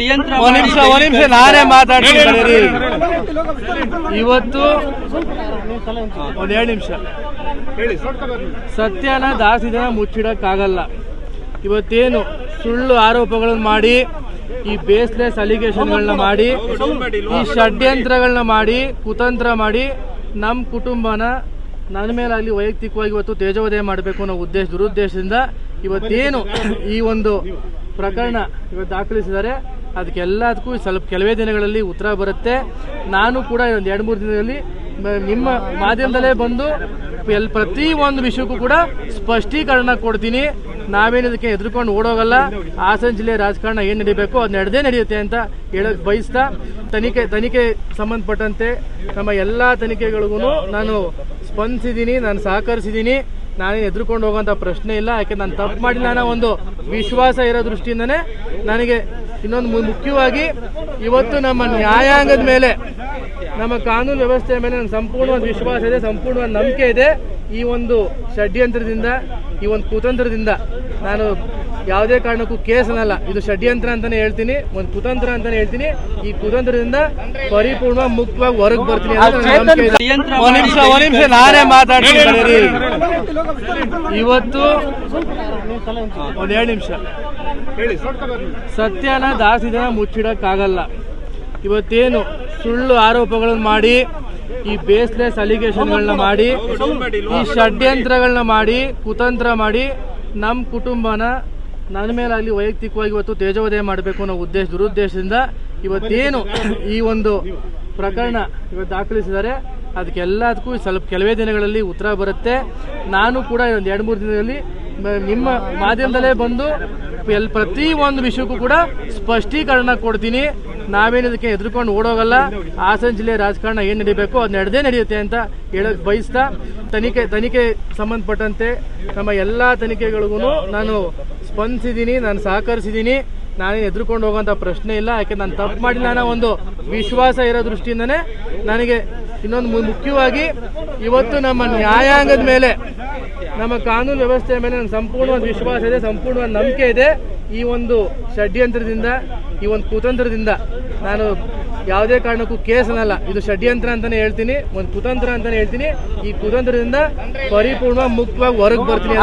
ಒಂದ್ ನಿಮಿಷ ಒಂದ್ ನಿಮಿಷ ನಾನೇ ಮಾತಾಡ್ತೀನಿ. ಇವತ್ತು ಒಂದ್ ಎರಡು ನಿಮಿಷ. ಸತ್ಯನ ಜಾಸ್ತಿ ಜನ ಮುಚ್ಚಿಡಕ್ಕಾಗಲ್ಲ. ಇವತ್ತೇನು ಸುಳ್ಳು ಆರೋಪಗಳನ್ನು ಮಾಡಿ ಈ ಬೇಸ್ಲೆಸ್ ಅಲಿಗೇಷನ್ಗಳನ್ನ ಮಾಡಿ ಈ ಷಡ್ಯಂತ್ರಗಳನ್ನ ಮಾಡಿ ಕುತಂತ್ರ ಮಾಡಿ ನಮ್ಮ ಕುಟುಂಬನ ನನ್ನ ಮೇಲಾಗಲಿ ವೈಯಕ್ತಿಕವಾಗಿ ಇವತ್ತು ತೇಜೋದಯ ಮಾಡಬೇಕು ಅನ್ನೋ ಉದ್ದೇಶ ದುರುದ್ದೇಶದಿಂದ ಇವತ್ತೇನು ಈ ಒಂದು ಪ್ರಕರಣ ಇವತ್ತು ದಾಖಲಿಸಿದ್ದಾರೆ. ಅದಕ್ಕೆಲ್ಲದಕ್ಕೂ ಸ್ವಲ್ಪ ಕೆಲವೇ ದಿನಗಳಲ್ಲಿ ಉತ್ತರ ಬರುತ್ತೆ. ನಾನು ಕೂಡ ಒಂದು ಎರಡು ಮೂರು ದಿನದಲ್ಲಿ ನಿಮ್ಮ ಮಾಧ್ಯಮದಲ್ಲೇ ಬಂದು ಎಲ್ಲಿ ಪ್ರತಿ ಒಂದು ವಿಷಯಕ್ಕೂ ಕೂಡ ಸ್ಪಷ್ಟೀಕರಣ ಕೊಡ್ತೀನಿ. ನಾವೇನಿದಕ್ಕೆ ಎದುರ್ಕೊಂಡು ಓಡೋಗಲ್ಲ. ಹಾಸನ ಜಿಲ್ಲೆ ರಾಜಕಾರಣ ಏನು ನಡೀಬೇಕು ಅದು ನಡೆದೇ ನಡೆಯುತ್ತೆ ಅಂತ ಹೇಳೋಕ್ಕೆ ಬಯಸ್ತಾ, ತನಿಖೆ ತನಿಖೆ ಸಂಬಂಧಪಟ್ಟಂತೆ ನಮ್ಮ ಎಲ್ಲ ತನಿಖೆಗಳಿಗೂ ನಾನು ಸ್ಪಂದಿಸಿದ್ದೀನಿ ನಾನು ಸಹಕರಿಸಿದ್ದೀನಿ ನಾನೇನು ಎದುರ್ಕೊಂಡು ಹೋಗೋಂಥ ಪ್ರಶ್ನೆ ಇಲ್ಲ, ಯಾಕೆ ನಾನು ತಪ್ಪು ಮಾಡಿಲ್ಲ ಅನ್ನೋ ಒಂದು ವಿಶ್ವಾಸ ಇರೋ ದೃಷ್ಟಿಯಿಂದನೇ ನನಗೆ ಇನ್ನೊಂದು ಮುಖ್ಯವಾಗಿ ಇವತ್ತು ನಮ್ಮ ನ್ಯಾಯಾಂಗದ ಮೇಲೆ, ನಮ್ಮ ಕಾನೂನು ವ್ಯವಸ್ಥೆಯ ಮೇಲೆ ಒಂದು ಸಂಪೂರ್ಣವಾದ ವಿಶ್ವಾಸ ಇದೆ ಸಂಪೂರ್ಣ ನಂಬಿಕೆ ಇದೆ. ಈ ಒಂದು ಷಡ್ಯಂತ್ರದಿಂದ, ಈ ಒಂದು ಕುತಂತ್ರದಿಂದ ನಾನು ಯಾವುದೇ ಕಾರಣಕ್ಕೂ ಕೇಸ್ ಅನ್ನಲ್ಲ. ಇದು ಷಡ್ಯಂತ್ರ ಅಂತಾನೆ ಹೇಳ್ತೀನಿ. ಒಂದು ಕುತಂತ್ರ ಅಂತಾನೆ ಹೇಳ್ತೀನಿ. ಈ ಕುತಂತ್ರದಿಂದ ಪರಿಪೂರ್ಣ ಮುಕ್ತವಾಗಿ ಹೊರಗೆ ಬರ್ತೀನಿ ನಿಮಿಷ ನಾನೇ ಮಾತಾಡ್ತೀನಿ. ಇವತ್ತು ಒಂದ್ ಎರಡು ನಿಮಿಷ. ಸತ್ಯನ ಜನ ಮುಚ್ಚಿಡಕ್ಕಾಗಲ್ಲ. ಇವತ್ತೇನು ಸುಳ್ಳು ಆರೋಪಗಳನ್ನು ಮಾಡಿ ಈ ಬೇಸ್ಲೆಸ್ ಅಲಿಗೇಷನ್ಗಳನ್ನ ಮಾಡಿ ಈ ಷಡ್ಯಂತ್ರಗಳನ್ನ ಮಾಡಿ ಕುತಂತ್ರ ಮಾಡಿ ನಮ್ಮ ಕುಟುಂಬನ ನನ್ನ ಮೇಲಾಗಲಿ ವೈಯಕ್ತಿಕವಾಗಿ ಇವತ್ತು ತೇಜೋದಯ ಮಾಡಬೇಕು ಅನ್ನೋ ಉದ್ದೇಶ, ದುರುದ್ದೇಶದಿಂದ ಇವತ್ತೇನು ಈ ಒಂದು ಪ್ರಕರಣ ಇವತ್ತು ದಾಖಲಿಸಿದ್ದಾರೆ. ಅದಕ್ಕೆಲ್ಲದಕ್ಕೂ ಸ್ವಲ್ಪ ಕೆಲವೇ ದಿನಗಳಲ್ಲಿ ಉತ್ತರ ಬರುತ್ತೆ. ನಾನು ಕೂಡ ಒಂದು ಎರಡು ಮೂರು ದಿನದಲ್ಲಿ ನಿಮ್ಮ ಮಾಧ್ಯಮದಲ್ಲೇ ಬಂದು ಎಲ್ ಪ್ರತಿ ಒಂದು ವಿಷಯಕ್ಕೂ ಕೂಡ ಸ್ಪಷ್ಟೀಕರಣ ಕೊಡ್ತೀನಿ. ನಾವೇನಿದಕ್ಕೆ ಎದುರ್ಕೊಂಡು ಓಡೋಗಲ್ಲ. ಹಾಸನ ಜಿಲ್ಲೆ ರಾಜಕಾರಣ ಏನು ನಡಿಬೇಕು ಅದು ನಡೆದೇ ನಡೆಯುತ್ತೆ ಅಂತ ಹೇಳೋಕ್ಕೆ ಬಯಸ್ತಾ, ತನಿಖೆ ತನಿಖೆ ಸಂಬಂಧಪಟ್ಟಂತೆ ನಮ್ಮ ಎಲ್ಲ ತನಿಖೆಗಳಿಗೂ ನಾನು ಸ್ಪಂದಿಸಿದ್ದೀನಿ ನಾನು ಸಹಕರಿಸಿದ್ದೀನಿ. ನಾನೇನು ಎದುರುಕೊಂಡು ಹೋಗೋಂಥ ಪ್ರಶ್ನೆ ಇಲ್ಲ, ಯಾಕೆ ನಾನು ತಪ್ಪು ಮಾಡಿಲ್ಲ ಅನ್ನೋ ಒಂದು ವಿಶ್ವಾಸ ಇರೋ ದೃಷ್ಟಿಯಿಂದನೇ ನನಗೆ ಇನ್ನೊಂದು ಮುಖ್ಯವಾಗಿ ಇವತ್ತು ನಮ್ಮ ನ್ಯಾಯಾಂಗದ ಮೇಲೆ, ನಮ್ಮ ಕಾನೂನು ವ್ಯವಸ್ಥೆಯ ಮೇಲೆ ನನಗೆ ಸಂಪೂರ್ಣವಾದ ವಿಶ್ವಾಸ ಇದೆ, ಸಂಪೂರ್ಣವಾದ ನಂಬಿಕೆ ಇದೆ. ಈ ಒಂದು ಷಡ್ಯಂತ್ರದಿಂದ, ಈ ಒಂದು ಕುತಂತ್ರದಿಂದ ನಾನು ಯಾವುದೇ ಕಾರಣಕ್ಕೂ ಕೇಸ್ ಅನ್ನಲ್ಲ, ಇದು ಷಡ್ಯಂತ್ರ ಅಂತಾನೆ ಹೇಳ್ತೀನಿ, ಒಂದು ಕುತಂತ್ರ ಅಂತಾನೆ ಹೇಳ್ತೀನಿ. ಈ ಕುತಂತ್ರದಿಂದ ಪರಿಪೂರ್ಣ ಮುಕ್ತವಾಗಿ ಹೊರಗೆ ಬರ್ತೀನಿ